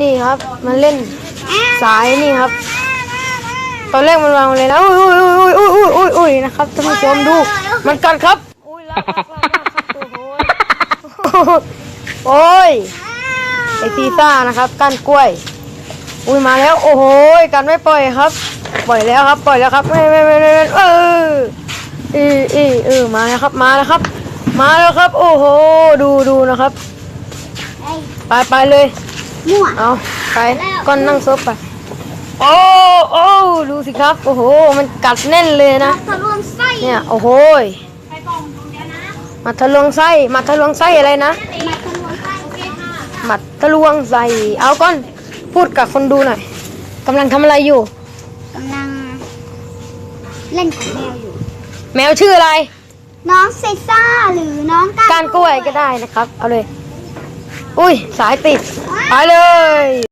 นี่ครับมันเล่นสายนี่ครับ ตอนแรกมันวางเลยนะอุ้ยอุ้ยอุ้ยอุ้ยอุ้ยอุ้ยอุ้ยนะครับท่านผู้ชมดู มันกัดครับอุ้ยรักรักรักรักครับตัวโอ้ยโอ้ยไอซีซ่านะครับก้านกล้วย อุ้ยมาแล้ว โอ้โหกันไม่ปล่อยครับ ปล่อยแล้วครับ ปล่อยแล้วครับไม่ไม่ไม่ไม่ไม่เออเออเออเออมาแล้วครับมาแล้วครับ มาแล้วครับ โอ้โหดูดูนะครับ ไปไปเลย มั่วเอาไปก้อนนั่งซบไปโอ้โอ้ดูสิครับ โอ้โห มันกัดแน่นเลยนะทะลวงไส้เนี่ยโอ้โหยไปกล่องดูเดี๋ยวนะมัดทะลวงไส้มัดทะลวงไส้อะไรนะมาทะลวงไส้โอเคค่ะมัดทะลวงไส้เอาก้อนพูดกับคนดูหน่อยกำลังทำอะไรอยู่กำลัง เล่นกับแมวอยู่ แมวชื่ออะไร น้องเซซ่าหรือน้องก้านกล้วยก็ได้นะครับ เอาเลย อุ้ยสายติด ไปเลย